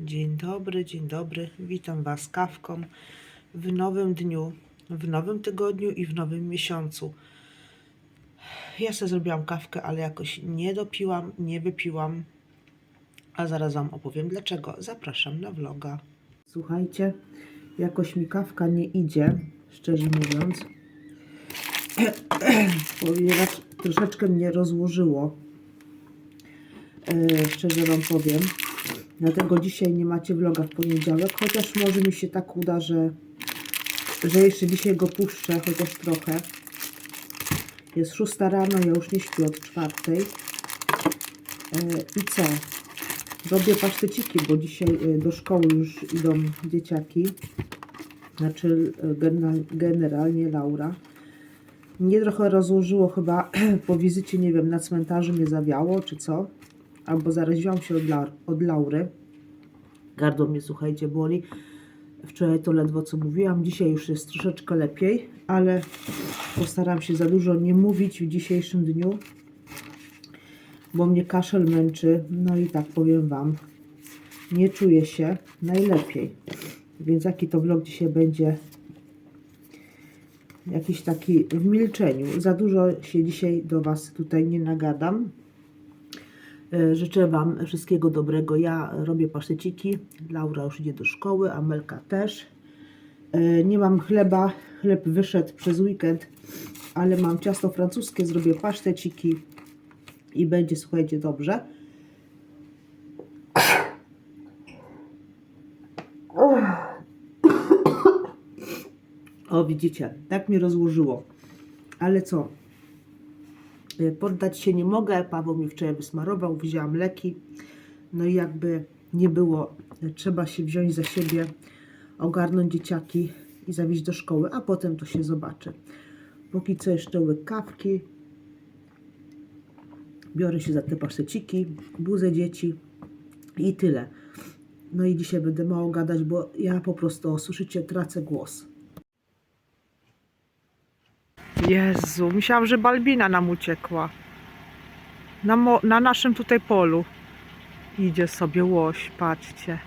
Dzień dobry, dzień dobry. Witam Was kawką w nowym dniu, w nowym tygodniu i w nowym miesiącu. Ja sobie zrobiłam kawkę, ale jakoś nie dopiłam, nie wypiłam. A zaraz Wam opowiem dlaczego. Zapraszam na vloga. Słuchajcie, jakoś mi kawka nie idzie, szczerze mówiąc. Ponieważ troszeczkę mnie rozłożyło. E, szczerze Wam powiem. Dlatego dzisiaj nie macie vloga w poniedziałek, chociaż może mi się tak uda, że, że jeszcze dzisiaj go puszczę, chociaż trochę. Jest szósta rano, ja już nie śpię od czwartej. E, I co? Robię paszteciki, bo dzisiaj e, do szkoły już idą dzieciaki. Znaczy e, generalnie Laura. Mnie trochę rozłożyło chyba po wizycie, nie wiem, na cmentarzu mnie zawiało, czy co. Albo zaraziłam się od, od Laury. Gardło mnie, słuchajcie, boli. Wczoraj to ledwo co mówiłam, dzisiaj już jest troszeczkę lepiej, ale postaram się za dużo nie mówić w dzisiejszym dniu, bo mnie kaszel męczy. No i tak powiem Wam, nie czuję się najlepiej. Więc jaki to vlog dzisiaj będzie? Jakiś taki w milczeniu. Za dużo się dzisiaj do Was tutaj nie nagadam. E, Życzę Wam wszystkiego dobrego. Ja robię paszteciki. Laura już idzie do szkoły, Amelka też. E, Nie mam chleba. Chleb wyszedł przez weekend, ale mam ciasto francuskie. Zrobię paszteciki i będzie, słuchajcie, dobrze. O, widzicie, tak mnie rozłożyło. Ale co? Y, Poddać się nie mogę. Paweł mnie wczoraj wysmarował, wzięłam leki. No i jakby nie było, y, trzeba się wziąć za siebie, ogarnąć dzieciaki i zawieźć do szkoły, a potem to się zobaczy. Póki co jeszcze łyk kawki. Biorę się za te paszteciki, buzę dzieci i tyle. No i dzisiaj będę mało gadać, bo ja po prostu, słyszycie, tracę głos. Jezu, myślałam, że Balbina nam uciekła. Na, na naszym tutaj polu. Idzie sobie łoś, patrzcie.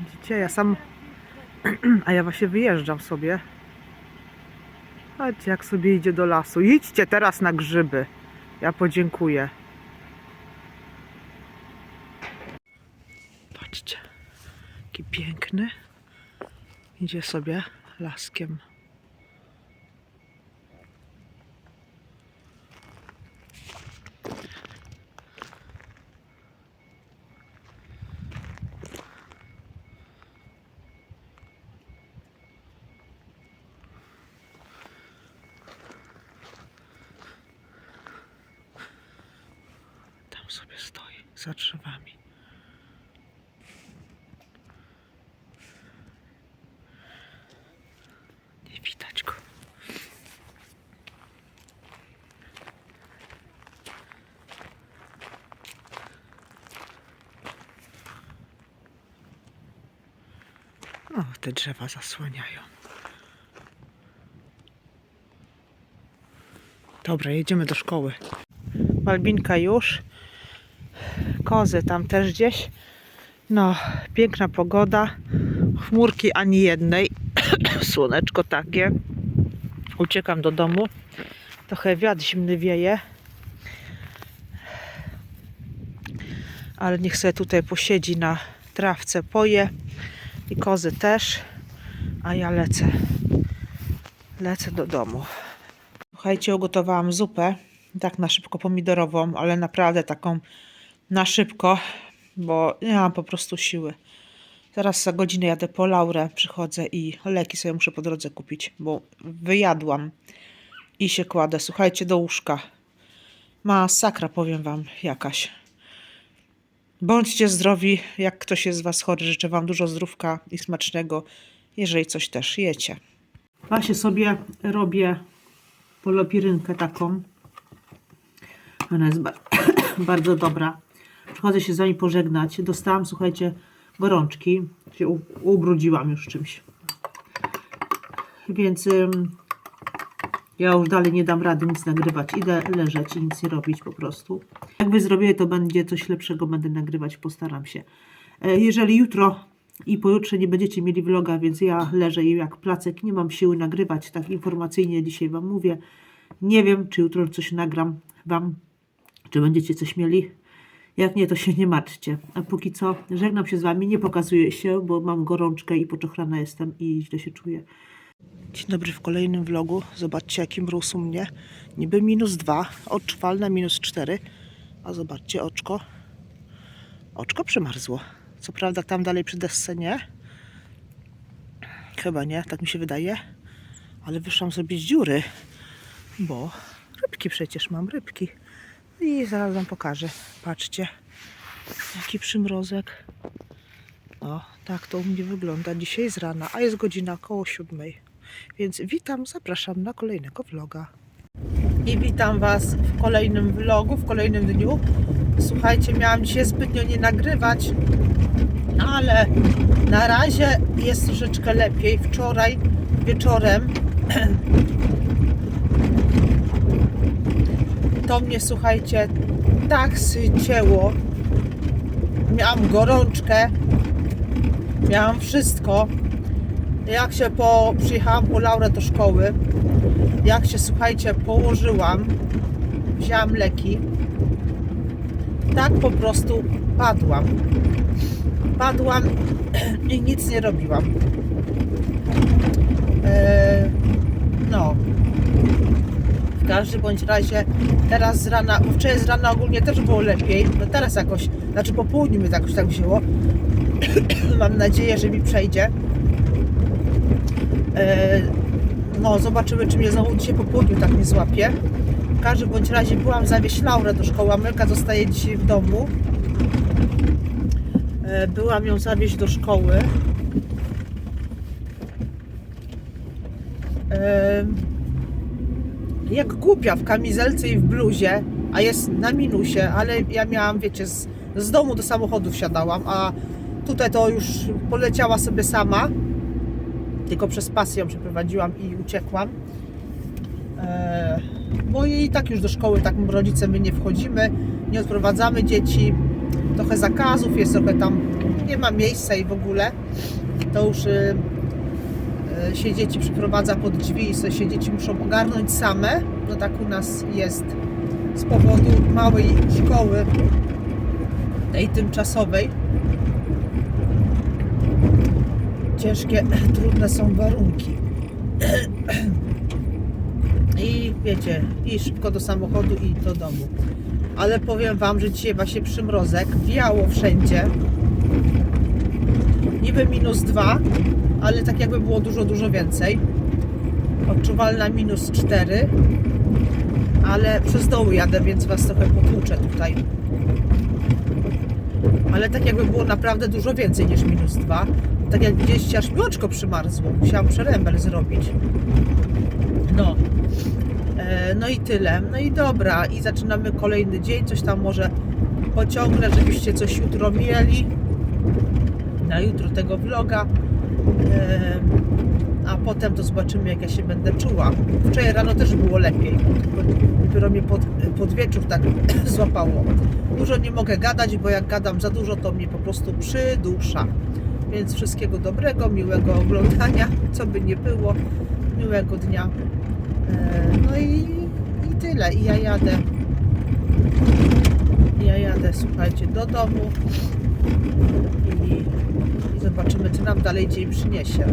Widzicie, ja sam... A ja właśnie wyjeżdżam sobie. Patrzcie, jak sobie idzie do lasu. Idźcie teraz na grzyby. Ja podziękuję. Patrzcie, jaki piękny. Idzie sobie laskiem. Tam sobie stoi za drzewami. Nie widać go. O, te drzewa zasłaniają. Dobra, jedziemy do szkoły. Balbinka już. Kozy tam też gdzieś. No, piękna pogoda. Chmurki ani jednej. Słoneczko takie. Uciekam do domu. Trochę wiatr zimny wieje. Ale niech sobie tutaj posiedzi na trawce, poje. I kozy też. A ja lecę. Lecę do domu. Słuchajcie, ugotowałam zupę. Tak na szybko pomidorową, ale naprawdę taką na szybko, bo nie mam po prostu siły. Zaraz za godzinę jadę po Laurę, przychodzę i leki sobie muszę po drodze kupić, bo wyjadłam i się kładę. Słuchajcie, do łóżka. Masakra, powiem wam, jakaś. Bądźcie zdrowi, jak ktoś jest z was chory, życzę wam dużo zdrówka i smacznego, jeżeli coś też jecie. Właśnie sobie robię polopirynkę taką. Ona jest ba- bardzo dobra. Przychodzę się z wami pożegnać. Dostałam, słuchajcie, gorączki. Się ubrudziłam już czymś. Więc ym, Ja już dalej nie dam rady nic nagrywać. Idę leżeć i nic nie robić po prostu. Jak wy zrobię, to będzie coś lepszego, będę nagrywać, postaram się. E, Jeżeli jutro i pojutrze nie będziecie mieli vloga, więc ja leżę i jak placek, nie mam siły nagrywać, tak informacyjnie dzisiaj wam mówię. Nie wiem, czy jutro coś nagram wam, czy będziecie coś mieli. Jak nie, to się nie martwcie. A póki co, żegnam się z wami, nie pokazuję się, bo mam gorączkę i poczochrana jestem i źle się czuję. Dzień dobry w kolejnym vlogu. Zobaczcie, jaki mróz u mnie. Niby minus dwa, odczuwalne minus cztery. A zobaczcie, oczko. Oczko przymarzło. Co prawda tam dalej przy desce nie. Chyba nie, tak mi się wydaje. Ale wyszłam zrobić dziury, bo rybki przecież mam, rybki. I zaraz wam pokażę. Patrzcie, jaki przymrozek. O, tak to u mnie wygląda dzisiaj z rana, a jest godzina około siódmej. Więc witam, zapraszam na kolejnego vloga. I witam Was w kolejnym vlogu, w kolejnym dniu. Słuchajcie, miałam dzisiaj zbytnio nie nagrywać, ale na razie jest troszeczkę lepiej. Wczoraj wieczorem to mnie, słuchajcie, tak sycięło. Miałam gorączkę, miałam wszystko. Jak się po, przyjechałam po Laurę do szkoły, jak się, słuchajcie, położyłam, wzięłam leki, tak po prostu padłam. Padłam i nic nie robiłam. Eee, no. W każdym bądź razie teraz z rana, bo wczoraj z rana ogólnie też było lepiej, no teraz jakoś, znaczy po południu mnie jakoś tak wzięło. Mam nadzieję, że mi przejdzie. E, No, zobaczymy, czy mnie znowu dzisiaj po południu tak nie złapie. W każdym bądź razie byłam zawieźć Laurę do szkoły. Amelka zostaje dzisiaj w domu. E, Byłam ją zawieźć do szkoły. E, Jak głupia w kamizelce i w bluzie, a jest na minusie, ale ja miałam, wiecie, z, z domu do samochodu wsiadałam, a tutaj to już poleciała sobie sama tylko przez pasję ją przeprowadziłam i uciekłam. Eee, bo i tak już do szkoły, tak rodzice my nie wchodzimy, nie odprowadzamy dzieci. Trochę zakazów jest, trochę tam nie ma miejsca i w ogóle. To już y, y, się dzieci przyprowadza pod drzwi i sobie się dzieci muszą ogarnąć same. No tak u nas jest z powodu małej szkoły, tej tymczasowej ciężkie, trudne są warunki. I wiecie, i szybko do samochodu i do domu. Ale powiem Wam, że dzisiaj właśnie przymrozek, wiało wszędzie. Niby minus dwa, ale tak jakby było dużo, dużo więcej. Odczuwalna minus cztery, ale przez dołu jadę, więc Was trochę potłuczę tutaj. Ale tak jakby było naprawdę dużo więcej niż minus dwa tak jak widzieliście, aż mi oczko przymarzło. Musiałam przerembel zrobić. No. E, no i tyle. No i dobra. I zaczynamy kolejny dzień. Coś tam może pociągnę, żebyście coś jutro mieli. Na jutro tego vloga. E, a potem to zobaczymy, jak ja się będę czuła. Wczoraj rano też było lepiej. Dopiero mnie pod, pod wieczór tak złapało. Dużo nie mogę gadać, bo jak gadam za dużo, to mnie po prostu przydusza. Więc wszystkiego dobrego, miłego oglądania, co by nie było, miłego dnia. E, No i, i tyle. I ja jadę. Ja jadę, słuchajcie, do domu i, i zobaczymy, co nam dalej dzień przyniesie.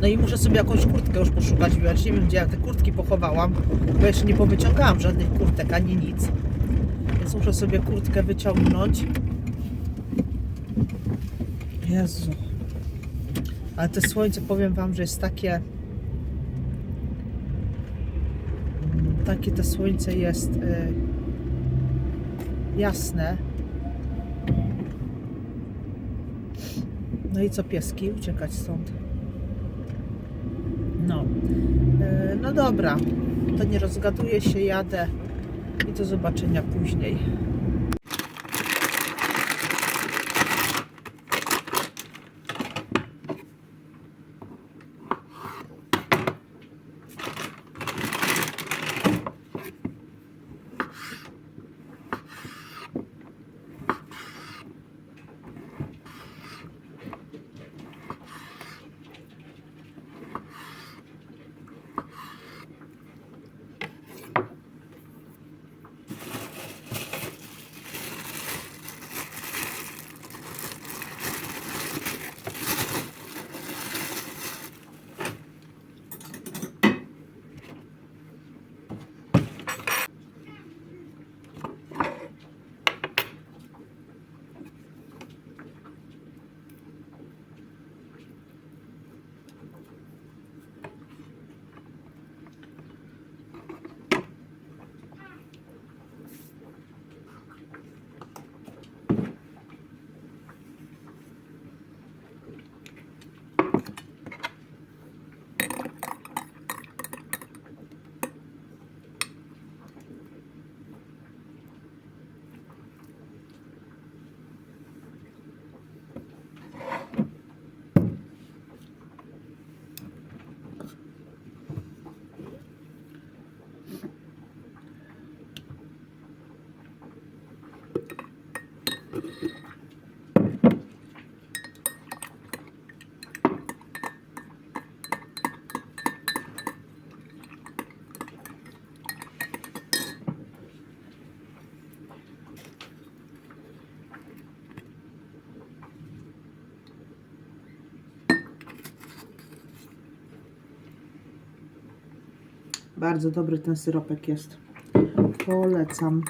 No i muszę sobie jakąś kurtkę już poszukać, wybrać. Nie wiem, gdzie ja te kurtki pochowałam, bo jeszcze nie powyciągałam żadnych kurtek ani nic. Więc muszę sobie kurtkę wyciągnąć. Jezu. Ale to słońce, powiem Wam, że jest takie... Takie to słońce jest y, jasne. No i co pieski? Uciekać stąd. No. Y, no dobra. To nie rozgaduję się, jadę. I do zobaczenia później. Bardzo dobry ten syropek jest. Polecam.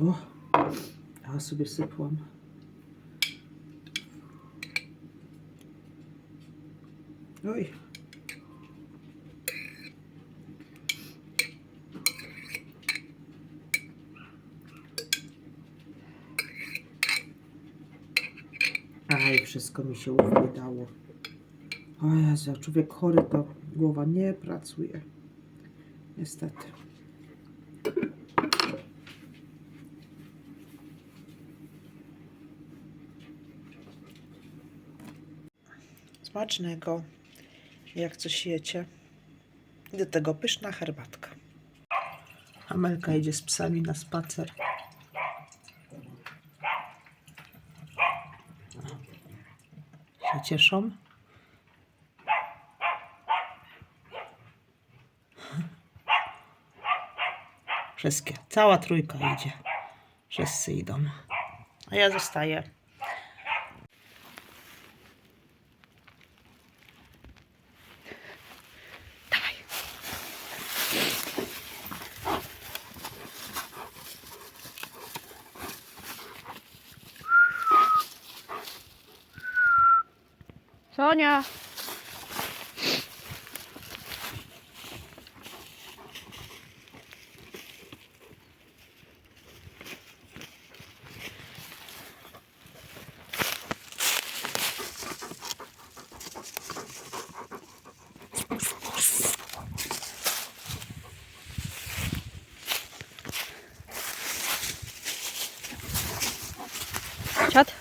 O, ja sobie sypłam. Oj. Aj, wszystko mi się udało. O Jezu, człowiek chory, to głowa nie pracuje. Niestety. Smacznego, jak coś jecie. Do tego pyszna herbatka. Amelka idzie z psami na spacer. Się cieszą. Wszystkie, cała trójka idzie. Wszyscy idą. A ja zostaję. Siad.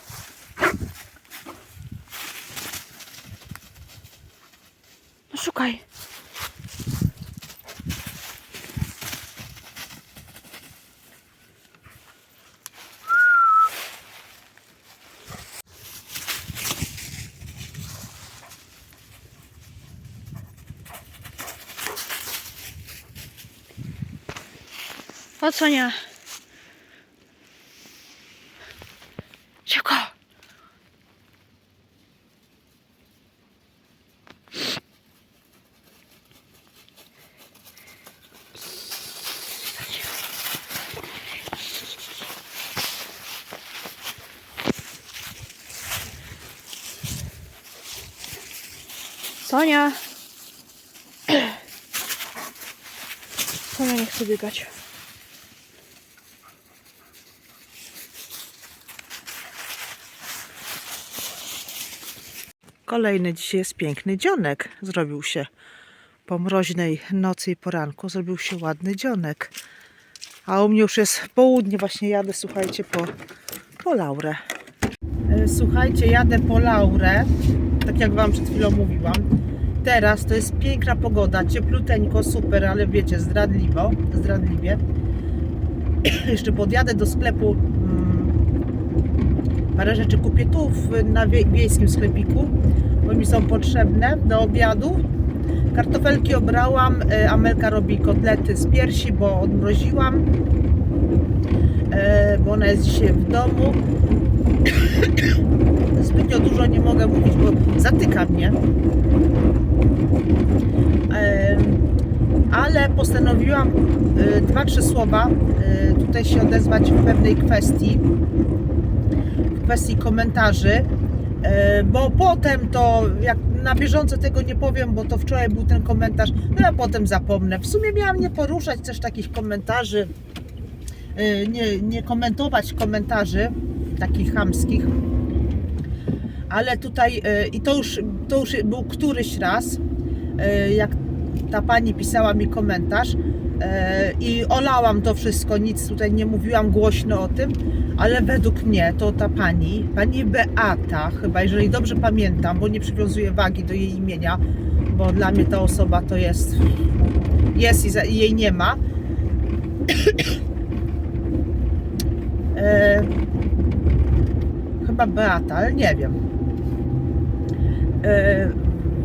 No szukaj. O co nie? Szybko! Sonia! Sonia nie chce biegać. Kolejny dzisiaj jest piękny dzionek. Zrobił się po mroźnej nocy i poranku. Zrobił się ładny dzionek. A u mnie już jest południe. Właśnie jadę, słuchajcie, po, po laurę. E, Słuchajcie, jadę po laurę. Tak jak Wam przed chwilą mówiłam. Teraz to jest piękna pogoda. Ciepluteńko, super, ale wiecie, zdradliwo, zdradliwie. Jeszcze podjadę do sklepu. mm, Parę rzeczy kupię tu w, na wie, wiejskim sklepiku, bo mi są potrzebne do obiadu. Kartofelki obrałam, e, Amelka robi kotlety z piersi, bo odmroziłam. E, bo ona jest dzisiaj w domu. Zbytnio dużo nie mogę mówić, bo zatyka mnie. Ale postanowiłam e, dwa, trzy słowa e, tutaj się odezwać w pewnej kwestii, w kwestii komentarzy, e, bo potem to, jak na bieżąco tego nie powiem, bo to wczoraj był ten komentarz, no ja potem zapomnę. W sumie miałam nie poruszać też takich komentarzy, nie, nie komentować komentarzy takich chamskich, ale tutaj, e, i to już, to już był któryś raz, e, jak ta pani pisała mi komentarz e, i olałam to wszystko, nic tutaj nie mówiłam głośno o tym, ale według mnie to ta pani, pani Beata, chyba jeżeli dobrze pamiętam, bo nie przywiązuję wagi do jej imienia, bo dla mnie ta osoba to jest, jest i jej nie ma. Chyba Beata, ale nie wiem. E,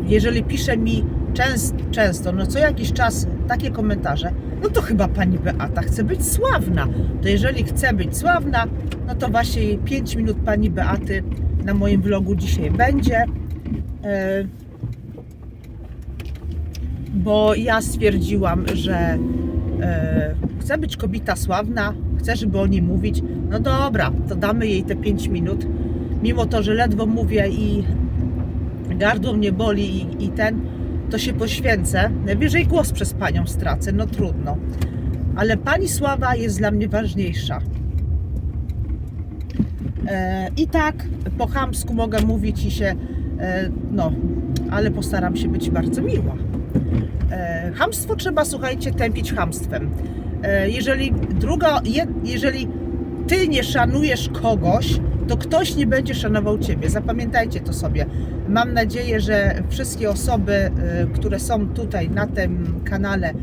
jeżeli pisze mi często, często, no co jakiś czas takie komentarze, no to chyba pani Beata chce być sławna. To jeżeli chce być sławna, no to właśnie 5 minut pani Beaty na moim vlogu dzisiaj będzie. E, Bo ja stwierdziłam, że e, chcę być kobieta sławna, chcę, żeby o niej mówić. No dobra, to damy jej te 5 minut. Mimo to, że ledwo mówię i gardło mnie boli i, i ten, to się poświęcę. Najwyżej głos przez panią stracę, no trudno. Ale pani sława jest dla mnie ważniejsza. E, I tak po chamsku mogę mówić i się, e, no, ale postaram się być bardzo miła. E, chamstwo trzeba, słuchajcie, tępić chamstwem. E, jeżeli druga, je, jeżeli ty nie szanujesz kogoś, to ktoś nie będzie szanował ciebie. Zapamiętajcie to sobie. Mam nadzieję, że wszystkie osoby, e, które są tutaj na tym kanale,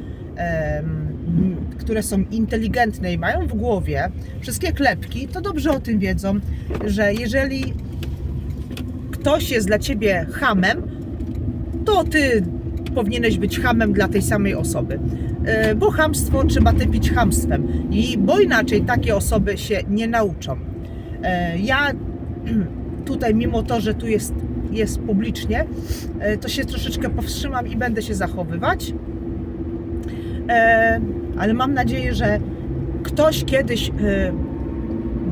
które są inteligentne i mają w głowie wszystkie klepki, to dobrze o tym wiedzą, że jeżeli ktoś jest dla ciebie hamem, to ty powinieneś być hamem dla tej samej osoby. E, Bo hamstwo trzeba tępić hamstwem, i bo inaczej takie osoby się nie nauczą. E, Ja tutaj, mimo to, że tu jest, jest publicznie, e, to się troszeczkę powstrzymam i będę się zachowywać. Ale mam nadzieję, że ktoś kiedyś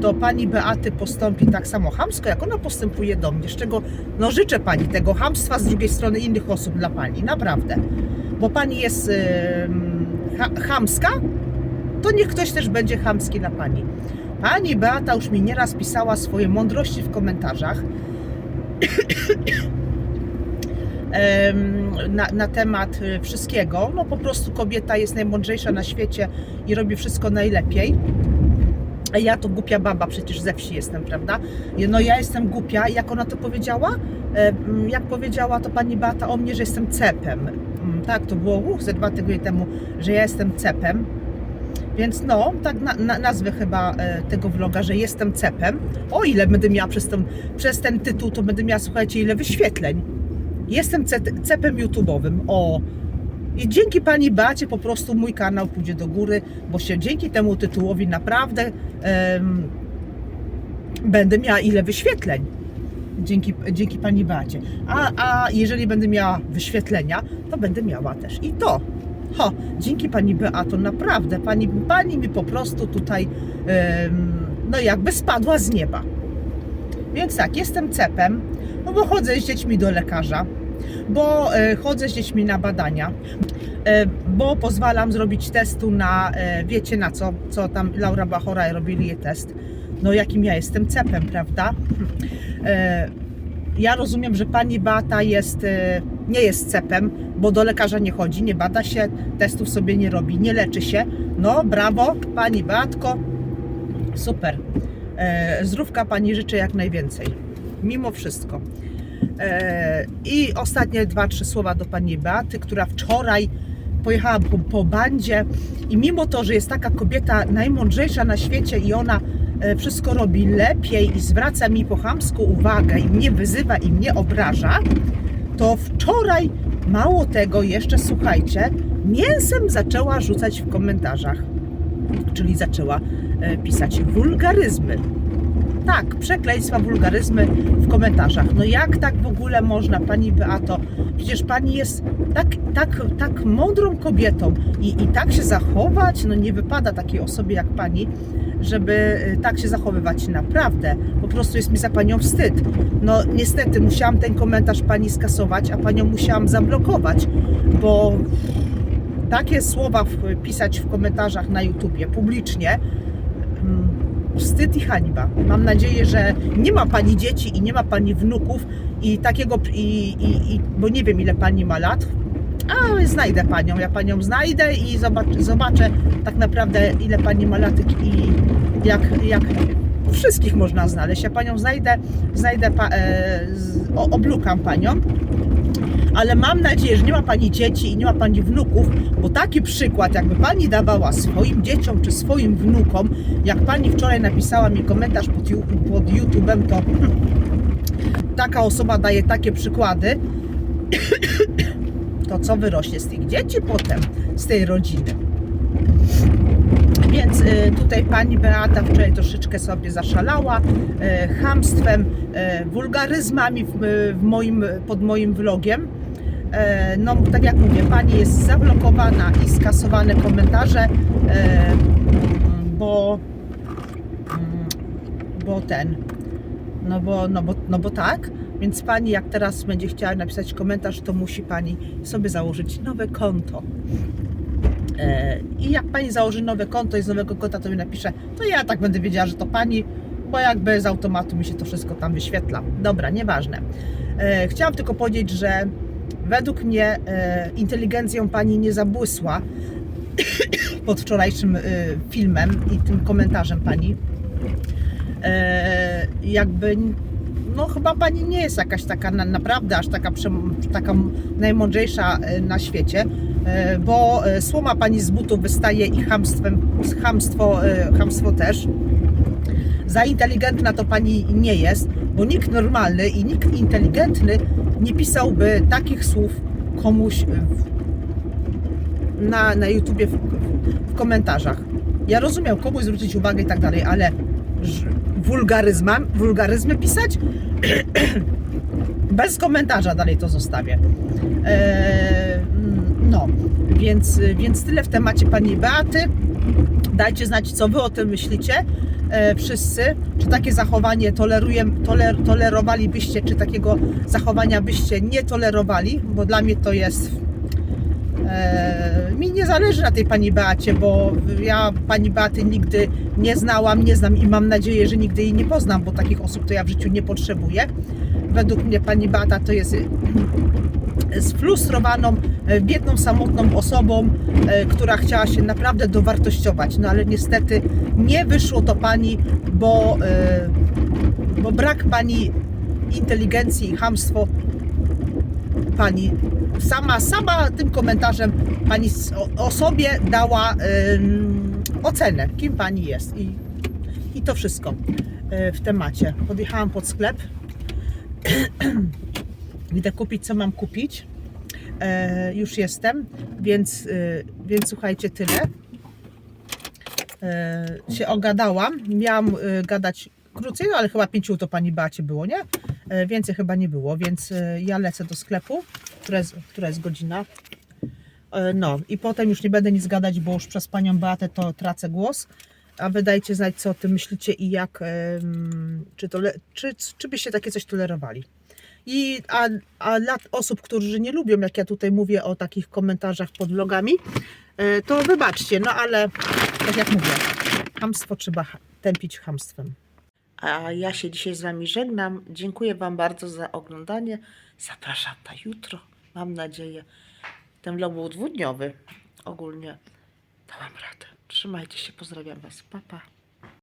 do pani Beaty postąpi tak samo chamsko, jak ona postępuje do mnie. Z czego no, życzę pani tego hamstwa z drugiej strony innych osób dla pani, naprawdę. Bo pani jest e, ha, chamska, to niech ktoś też będzie chamski dla pani. Pani Beata już mi nieraz pisała swoje mądrości w komentarzach na, na temat y, wszystkiego. No po prostu kobieta jest najmądrzejsza na świecie i robi wszystko najlepiej. Ja to głupia baba, przecież ze wsi jestem, prawda? No ja jestem głupia. Jak ona to powiedziała? E, mm, Jak powiedziała to pani Beata o mnie, że jestem cepem. Mm, Tak, to było uh, ze dwa tygodnie temu, że ja jestem cepem. Więc no, tak na, na, nazwę chyba e, tego vloga, że jestem cepem. O ile będę miała przez ten, przez ten tytuł, to będę miała, słuchajcie, ile wyświetleń. Jestem ce- cepem YouTube'owym. O! I dzięki pani Bacie po prostu mój kanał pójdzie do góry, bo się dzięki temu tytułowi naprawdę em, będę miała ile wyświetleń. Dzięki, dzięki pani Bacie. A, a jeżeli będę miała wyświetlenia, to będę miała też i to. Ho, dzięki pani Beato, naprawdę, pani, pani mi po prostu tutaj, em, no jakby spadła z nieba. Więc tak, jestem cepem, no bo chodzę z dziećmi do lekarza, bo e, chodzę z dziećmi na badania, e, bo pozwalam zrobić testu na, e, wiecie na co, co tam Laura Bachora robili je test. No jakim ja jestem cepem, prawda? Ja rozumiem, że pani Beata jest, nie jest cepem, bo do lekarza nie chodzi, nie bada się, testów sobie nie robi, nie leczy się. No brawo, pani Beatko, super. Zdrówka pani życzę jak najwięcej, mimo wszystko. E, I ostatnie dwa, trzy słowa do pani Beaty, która wczoraj pojechała po, po bandzie i mimo to, że jest taka kobieta najmądrzejsza na świecie i ona e, wszystko robi lepiej i zwraca mi po chamsku uwagę i mnie wyzywa i mnie obraża, to wczoraj Mało tego, jeszcze słuchajcie, mięsem zaczęła rzucać w komentarzach, czyli zaczęła e, pisać wulgaryzmy. Tak, przekleństwa, wulgaryzmy w komentarzach. No jak tak w ogóle można, pani Beato? Przecież pani jest tak, tak, tak mądrą kobietą i, i tak się zachować, no nie wypada takiej osobie jak pani, żeby y, tak się zachowywać naprawdę. Po prostu jest mi za panią wstyd. No niestety musiałam ten komentarz pani skasować, a panią musiałam zablokować, bo takie słowa w, pisać w komentarzach na YouTubie publicznie mm, wstyd i hańba. Mam nadzieję, że nie ma pani dzieci i nie ma pani wnuków i takiego, i, i, i, bo nie wiem ile pani ma lat, a znajdę panią, ja panią znajdę i zobacz, zobaczę tak naprawdę ile pani ma lat i jak, jak wszystkich można znaleźć. Ja panią znajdę, znajdę, pa, e, z, o, oblukam panią. Ale mam nadzieję, że nie ma pani dzieci i nie ma pani wnuków, bo taki przykład, jakby pani dawała swoim dzieciom czy swoim wnukom, jak pani wczoraj napisała mi komentarz pod, pod YouTube'em, to taka osoba daje takie przykłady, to co wyrośnie z tych dzieci potem, z tej rodziny. Więc y, tutaj pani Beata wczoraj troszeczkę sobie zaszalała y, chamstwem, y, wulgaryzmami w moim, pod moim vlogiem. E, No, tak jak mówię, pani jest zablokowana i skasowane komentarze, e, bo, mm, bo ten, no bo, no, bo, no bo tak. Więc pani, jak teraz będzie chciała napisać komentarz, to musi pani sobie założyć nowe konto. E, I jak pani założy nowe konto i z nowego konta to mi napisze, to ja tak będę wiedziała, że to pani, bo jakby z automatu mi się to wszystko tam wyświetla. Dobra, nieważne. Chciałam tylko powiedzieć, że według mnie e, inteligencją pani nie zabłysła pod wczorajszym e, filmem i tym komentarzem pani. E, Jakby no chyba pani nie jest jakaś taka na, naprawdę aż taka, taka najmądrzejsza na świecie, bo słoma pani z butów wystaje i chamstwem, chamstwo, chamstwo też. Za inteligentna to pani nie jest, bo nikt normalny i nikt inteligentny nie pisałby takich słów komuś w, na, na YouTubie w, w komentarzach. Ja rozumiem, komuś zwrócić uwagę i tak dalej, ale wulgaryzma, wulgaryzmy pisać? Bez komentarza dalej to zostawię. Eee, no, więc, więc tyle w temacie pani Beaty. Dajcie znać, co wy o tym myślicie. E, wszyscy, czy takie zachowanie toleruję, toler, tolerowalibyście, czy takiego zachowania byście nie tolerowali, bo dla mnie to jest E, mi nie zależy na tej pani Beacie, bo ja pani Beaty nigdy nie znałam, nie znam i mam nadzieję, że nigdy jej nie poznam, bo takich osób to ja w życiu nie potrzebuję. Według mnie pani Beata to jest e, sfrustrowaną, e, biedną, samotną osobą, która chciała się naprawdę dowartościować. No ale niestety nie wyszło to pani, bo, bo brak pani inteligencji i chamstwo pani sama, sama tym komentarzem pani o, sobie dała ocenę, kim pani jest. I, I to wszystko y, w temacie. Podjechałam pod sklep. Idę kupić, co mam kupić. E, już jestem, więc, y, więc słuchajcie, tyle. E, się ogadałam. Miałam y, gadać krócej, no ale chyba 5 to pani Bacie było, nie? E, Więcej chyba nie było, więc e, ja lecę do sklepu. Która jest, która jest godzina? E, No i potem już nie będę nic gadać, bo już przez panią Beatę to tracę głos. A wy dajcie znać, co o tym myślicie i jak, czy, tole, czy, czy byście takie coś tolerowali. I, a, a dla osób, którzy nie lubią, jak ja tutaj mówię o takich komentarzach pod vlogami, e, to wybaczcie, no ale tak jak mówię, hamstwo trzeba tępić hamstwem. A ja się dzisiaj z Wami żegnam. Dziękuję Wam bardzo za oglądanie. Zapraszam na jutro, mam nadzieję. Ten vlog był dwudniowy ogólnie. Dałam radę. Trzymajcie się, pozdrawiam Was. Pa, pa.